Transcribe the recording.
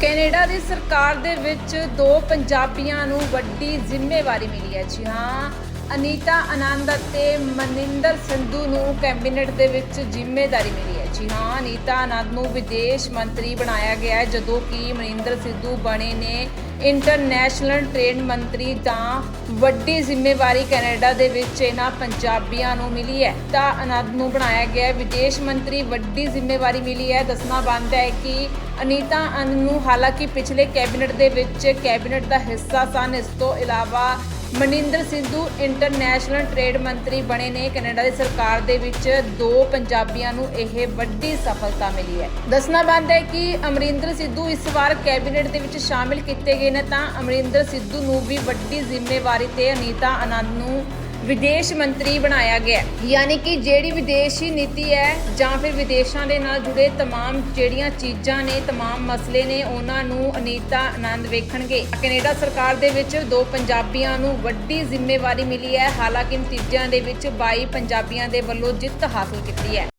Canada ਦੀ ਸਰਕਾਰ ਦੇ ਵਿੱਚ ਦੋ ਪੰਜਾਬੀਆਂ ਨੂੰ ਵੱਡੀ ਜ਼ਿੰਮੇਵਾਰੀ ਮਿਲੀ ਹੈ। ਜੀ ਹਾਂ, ਅਨੀਤਾ ਆਨੰਦ ਅਤੇ ਮਨਿੰਦਰ ਸੰਧੂ ਨੂੰ ਕੈਬਨਿਟ ਦੇ ਵਿੱਚ ਜ਼ਿੰਮੇਵਾਰੀ ਮਿਲੀ ਜੀ ਹਾਂ ਅਨੀਤਾ ਆਨੰਦ ਨੂੰ ਵਿਦੇਸ਼ ਮੰਤਰੀ ਬਣਾਇਆ ਗਿਆ ਹੈ, ਜਦੋਂ ਕਿ ਮਨਿੰਦਰ ਸਿੱਧੂ ਬਣੇ ਨੇ ਇੰਟਰਨੈਸ਼ਨਲ ਟ੍ਰੇਡ ਮੰਤਰੀ ਤਾਂ ਵੱਡੀ ਜ਼ਿੰਮੇਵਾਰੀ ਕੈਨੇਡਾ ਦੇ ਵਿੱਚ ਇਹਨਾਂ ਪੰਜਾਬੀਆਂ ਨੂੰ ਮਿਲੀ ਹੈ। ਤਾਂ ਆਨੰਦ ਨੂੰ ਬਣਾਇਆ ਗਿਆ ਵਿਦੇਸ਼ ਮੰਤਰੀ ਵੱਡੀ ਜ਼ਿੰਮੇਵਾਰੀ ਮਿਲੀ ਹੈ। ਦੱਸਣਾ ਬਣਦਾ ਹੈ ਕਿ ਅਨੀਤਾ ਆਨੰਦ ਨੂੰ ਹਾਲਾਂਕਿ ਪਿਛਲੇ ਕੈਬਨਿਟ ਦੇ ਵਿੱਚ ਕੈਬਨਿਟ ਦਾ ਹਿੱਸਾ ਸਨ, ਇਸ ਤੋਂ ਇਲਾਵਾ ਮਨਿੰਦਰ ਸਿੱਧੂ ਇੰਟਰਨੈਸ਼ਨਲ ਟ੍ਰੇਡ ਮੰਤਰੀ ਬਣੇ ਨੇ। ਕੈਨੇਡਾ ਦੀ ਸਰਕਾਰ ਦੇ ਵਿੱਚ ਦੋ ਪੰਜਾਬੀਆਂ ਨੂੰ ਇਹ ਵੱਡੀ ਸਫਲਤਾ ਮਿਲੀ ਹੈ। ਦੱਸਣਾ ਬੰਦ ਹੈ ਕਿ ਅਮਰਿੰਦਰ ਸਿੱਧੂ ਇਸ ਵਾਰ ਕੈਬਨਿਟ ਦੇ ਵਿੱਚ ਸ਼ਾਮਿਲ ਕੀਤੇ ਗਏ ਨੇ ਤਾਂ ਅਮਰਿੰਦਰ ਸਿੱਧੂ ਨੂੰ ਵੀ ਵੱਡੀ ਜ਼ਿੰਮੇਵਾਰੀ ਤੇ ਅਨੀਤਾ ਆਨੰਦ ਨੂੰ ਵਿਦੇਸ਼ ਮੰਤਰੀ ਬਣਾਇਆ ਗਿਆ ਹੈ। ਯਾਨੀ ਕਿ ਜਿਹੜੀ ਵਿਦੇਸ਼ੀ ਨੀਤੀ ਹੈ ਜਾਂ ਫਿਰ ਵਿਦੇਸ਼ਾਂ ਦੇ ਨਾਲ ਜੁੜੇ तमाम ਜਿਹੜੀਆਂ ਚੀਜ਼ਾਂ ਨੇ तमाम ਮਸਲੇ ਨੇ ਉਹਨਾਂ ਨੂੰ ਅਨੀਤਾ ਆਨੰਦ ਵੇਖਣਗੇ ਕੈਨੇਡਾ ਸਰਕਾਰ ਦੇ ਵਿੱਚ ਦੋ ਪੰਜਾਬੀਆਂ ਨੂੰ ਵੱਡੀ ਜ਼ਿੰਮੇਵਾਰੀ ਮਿਲੀ ਹੈ ਹਾਲਾਂਕਿ ਨਤੀਜਿਆਂ ਦੇ ਵਿੱਚ 22 ਪੰਜਾਬੀਆਂ ਦੇ ਵੱਲੋਂ ਜਿੱਤ ਹਾਸਲ ਕੀਤੀ ਹੈ